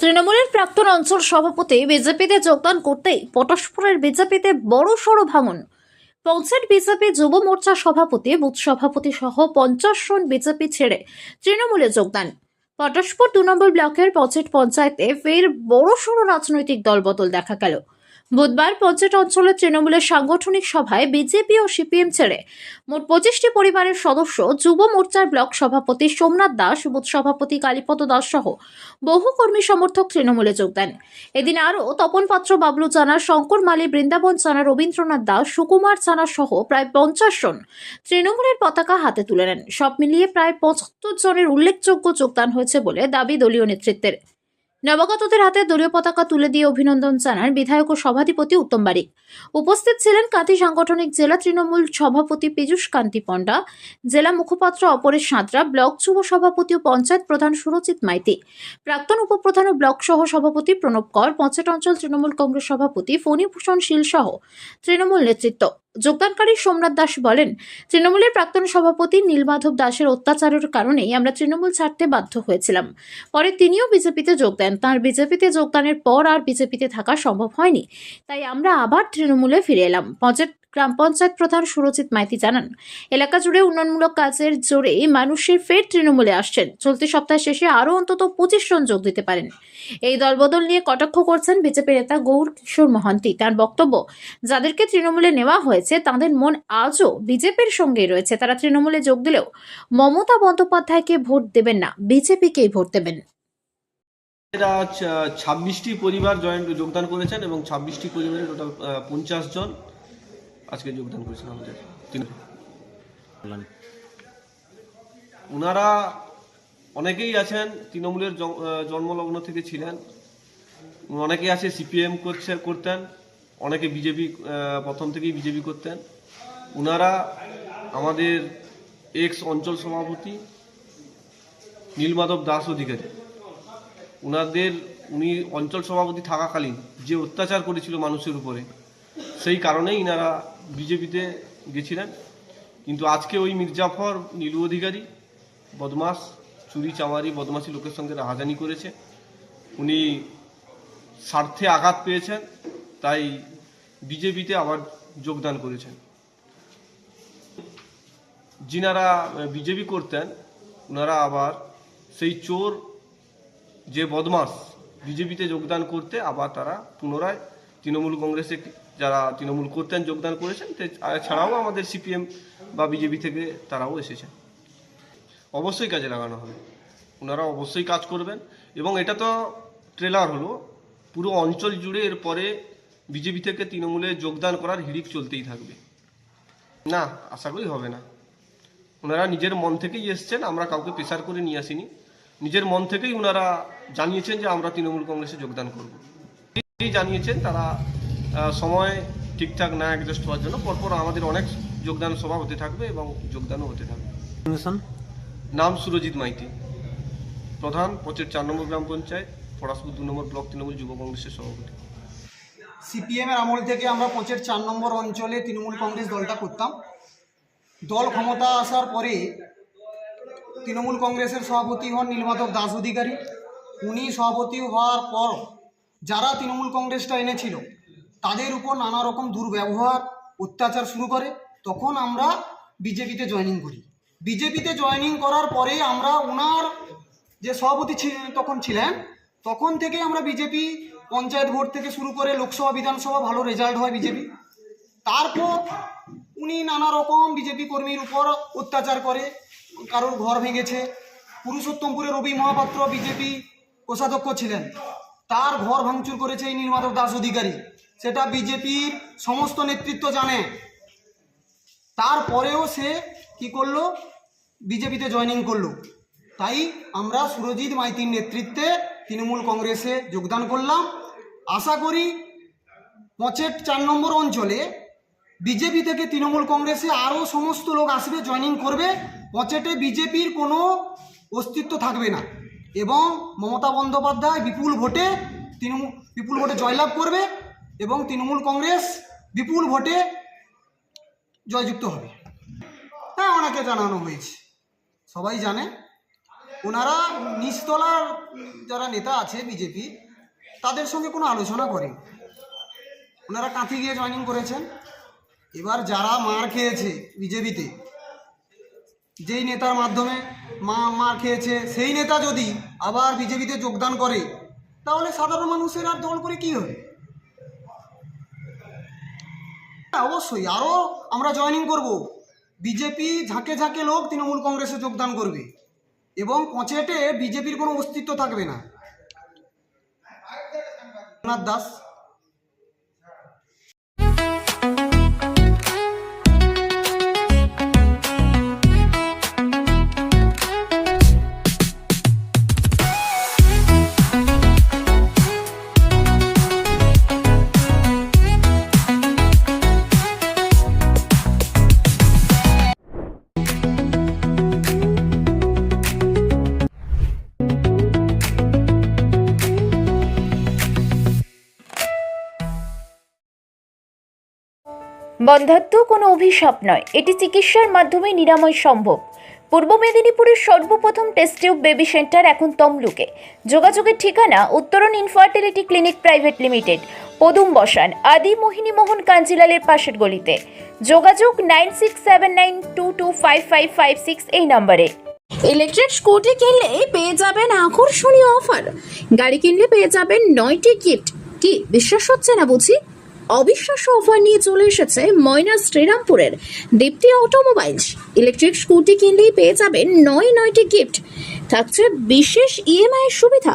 তৃণমূলের প্রাক্তন অঞ্চল সভাপতি বিজেপিতে যোগদান করতেই পটাশপুরের বিজেপিতে বড় সড় ভাঙন। পঞ্চায়েত বিজেপি যুব মোর্চা সভাপতি, বুথ সভাপতি সহ পঞ্চাশ জন বিজেপি ছেড়ে তৃণমূলে যোগদান। পটাশপুর দু নম্বর ব্লকের পঞ্চায়েত পঞ্চায়েতে ফের বড় সড় রাজনৈতিক দলবদল দেখা গেল। বুধবার পঞ্চায়েত অঞ্চলের তৃণমূলের সাংগঠনিক সভায় বিজেপি ও সিপিএম ছেড়ে মোট পঁচিশটি পরিবারের সদস্য যুব মোর্চার ব্লক সভাপতি সোমনাথ দাস, বুথ সভাপতি কালীপদ দাস সহ বহু কর্মী সমর্থক তৃণমূলে যোগ দেন। এদিন আরও তপন পাত্র, বাবলু চানা, শঙ্কর মালী, বৃন্দাবন চানা, রবীন্দ্রনাথ দাস, সুকুমার চানা সহ প্রায় পঞ্চাশ জন তৃণমূলের পতাকা হাতে তুলে নেন। সব মিলিয়ে প্রায় পঁচাত্তর জনের উল্লেখযোগ্য যোগদান হয়েছে বলে দাবি দলীয় নেতৃত্বের। নবাগতদের হাতে দলীয় পতাকা তুলে দিয়ে অভিনন্দন জানান বিধায়ক ও সভাধিপতি উত্তম বারিক। উপস্থিত ছিলেন কাঁথি সাংগঠনিক জেলা তৃণমূল সভাপতি পীযূষ কান্তি পণ্ডা, জেলা মুখপাত্র অপরেশ সাঁতরা, ব্লক যুব সভাপতি ও পঞ্চায়েত প্রধান সুরজিৎ মাইতি, প্রাক্তন উপপ্রধান ও ব্লক সহ সভাপতি প্রণব কর, পঞ্চায়েত অঞ্চল তৃণমূল কংগ্রেস সভাপতি ফণীভূষণ শীল সহ তৃণমূল নেতৃত্ব। যোগদানকারী সোমনাথ দাস বলেন, তৃণমূলের প্রাক্তন সভাপতি নীলমাধব দাসের অত্যাচারের কারণেই আমরা তৃণমূল ছাড়তে বাধ্য হয়েছিলাম। পরে তিনিও বিজেপিতে যোগ দেন। তাঁর বিজেপিতে যোগদানের পর আর বিজেপিতে থাকা সম্ভব হয়নি। তাই আমরা আবার তৃণমূলে ফিরে এলাম। পঞ্চায়েত গ্রাম পঞ্চায়েত প্রধান সুরজিৎ মাইতি জানান, এলাকা জুড়ে উন্নয়নমূলক কাজের জোরে মানুষের ফের তৃণমূলে আসছেন। চলতি সপ্তাহ শেষে আরও অন্তত পঁচিশ জন যোগ দিতে পারেন। এই দলবদল নিয়ে কটাক্ষ করছেন বিজেপি নেতা গৌর কিশোর মহান্তি। তার বক্তব্য, যাদেরকে তৃণমূলে নেওয়া হয়েছে, তাদের মন আজও বিজেপির সঙ্গেই রয়েছে। তারা তৃণমূলে যোগ দিলেও মমতা বন্দ্যোপাধ্যায়কে ভোট দেবেন না, বিজেপিকেই ভোট দেবেন। ছাব্বিশটি পরিবার জয়েন্ট যোগদান করেছেন এবং ছাব্বিশটি পরিবারের টোটাল পঞ্চাশ জন। আজকে যোগদান করেছেন আমাদের তিন- ওনারা অনেকেই আছেন তৃণমূলের জন্মলগ্ন থেকে ছিলেন। অনেকেই আছে সিপিএম করছে করতেন। অনেকে বিজেপি প্রথম থেকেই বিজেপি করতেন। ওনারা আমাদের এক্স অঞ্চল সভাপতি নীলমাধব দাস অধিকারী ওনাদের উনি অঞ্চল সভাপতি থাকাকালীন যে অত্যাচার করেছিল মানুষের উপরে সেই কারণেই ইনারা বিজেপিতে গেছিলেন। কিন্তু আজকে ওই মির্জাফর নীলু অধিকারী, বদমাস, চুরি চামারি, বদমাসি লোকের সঙ্গে রাহাজানি করেছে। উনি স্বার্থে আঘাত পেয়েছেন, তাই বিজেপিতে আবার যোগদান করেছেন। যিনারা বিজেপি করতেন ওনারা আবার সেই চোর, যে বদমাস বিজেপিতে যোগদান করতে আবার তারা পুনরায় তৃণমূল কংগ্রেসে যারা তৃণমূল করতেন, যোগদান করেছেন ছাড়াও আমাদের সিপিএম বা বিজেপি থেকে তারাও এসেছেন। অবশ্যই কাজে লাগানো হবে। ওনারা অবশ্যই কাজ করবেন। এবং এটা তো ট্রেলার হলো। পুরো অঞ্চল জুড়ে এরপরে বিজেপি থেকে তৃণমূলে যোগদান করার হিড়িক চলতেই থাকবে। না, আশা করি হবে না। ওনারা নিজের মন থেকেই এসছেন, আমরা কাউকে প্রেশার করে নিয়ে আসিনি। নিজের মন থেকেই ওনারা জানিয়েছেন যে আমরা তৃণমূল কংগ্রেসে যোগদান করব। জানিয়েছেন, তারা সময় ঠিকঠাক না অ্যাডজাস্ট হওয়ার জন্য পরপর আমাদের অনেক যোগদান সভা হতে থাকবে এবং যোগদানও হতে থাকবে। নাম সুরজিৎ মাইতি প্রধান পঁচের চার নম্বর গ্রাম পঞ্চায়েত পড়াশুর দু নম্বর ব্লক তৃণমূল যুব কংগ্রেসের সভাপতি। সিপিএমের আমল থেকে আমরা পঁচের চার নম্বর অঞ্চলে তৃণমূল কংগ্রেস দলটা করতাম। দল ক্ষমতা আসার পরে তৃণমূল কংগ্রেসের সভাপতি হন নীলমাধব দাস অধিকারী। উনি সভাপতি হওয়ার পর যারা তৃণমূল কংগ্রেসটা এনেছিল তাদের উপর নানা রকম দুর্ব্যবহার, অত্যাচার শুরু করে। তখন আমরা বিজেপিতে জয়েনিং করি। বিজেপিতে জয়েনিং করার পরে আমরা ওনার যে সভাপতি তখন ছিলেন, তখন থেকে আমরা বিজেপি পঞ্চায়েত ভোট থেকে শুরু করে লোকসভা, বিধানসভা ভালো রেজাল্ট হয় বিজেপি। তারপর উনি নানা রকম বিজেপি কর্মীর উপর অত্যাচার করে, কারোর ঘর ভেঙেছে। পুরুষোত্তমপুরে রবি মহাপাত্র বিজেপি কোষাধ্যক্ষ ছিলেন। তার ঘর ভাঙচুর করেছে এই নীলমাধব দাস অধিকারী। সেটা বিজেপির সমস্ত নেতৃত্ব জানে। তারপরেও সে কি করল? বিজেপিতে জয়েনিং করল। তাই আমরা সুরজিৎ মাইতির নেতৃত্বে তৃণমূল কংগ্রেসে যোগদান করলাম। আশা করি পঁচেট চার নম্বর অঞ্চলে বিজেপি থেকে তৃণমূল কংগ্রেসে আরও সমস্ত লোক আসবে জয়েনিং করবে। পঁচেটে বিজেপির কোনো অস্তিত্ব থাকবে না। এবং মমতা বন্দ্যোপাধ্যায় বিপুল ভোটে তৃণমূল বিপুল ভোটে জয়লাভ করবে। এবং তৃণমূল কংগ্রেস বিপুল ভোটে জয়যুক্ত হবে। হ্যাঁ ওনাকে জানানো হয়েছে। সবাই জানে, ওনারা নিচতলার যারা নেতা আছে বিজেপি, তাদের সঙ্গে কোনো আলোচনা করেন। ওনারা কাঁথি গিয়ে জয়েনিং করেছেন। এবার যারা মার খেয়েছে বিজেপিতে, যেই নেতার মাধ্যমে মা মার খেয়েছে, সেই নেতা যদি আবার বিজেপিতে যোগদান করে, তাহলে সাধারণ মানুষের আর দল করে কী হবে? হ্যাঁ অবশ্যই। আরও আমরা জয়নিং করব। বিজেপি ঝাঁকে ঝাঁকে লোক তৃণমূল কংগ্রেসে যোগদান করবে। এবং পঁচেটে বিজেপির কোনো অস্তিত্ব থাকবে না। দাস। বন্ধাত্ম কোনো অভিশাপ নয়। এটি চিকিৎসার মাধ্যমে নিরাময় সম্ভব। পূর্ব মেদিনীপুরের সর্বপ্রথম টেস্ট টিউব বেবি সেন্টার এখন তমলুকে। যোগাযোগের ঠিকানা উত্তরণ ইনফার্টিলিটি ক্লিনিক প্রাইভেট লিমিটেড পদুম বসান, আদি মোহিনী মোহন কাঞ্জিলালের পাশের গলিতে। যোগাযোগ nine six seven nine two two five five five six এই নম্বরে। ইলেকট্রিক স্কুটি কিনলে পেয়ে যাবেন আকর্ষণীয় অফার গাড়ি কিনলে পেয়ে যাবেন নয়টি গিফট কি, বিশ্বাস হচ্ছে না বুঝি? অবিশ্বাস্য অফার নিয়ে চলে এসেছে ময়না শ্রীরামপুরের। দীপ্তি অটোমোবাইলস ইলেকট্রিক স্কুটি কিনলেই পেয়ে যাবেন নয় নয়টি গিফট থাকছে বিশেষ ইএমআই সুবিধা।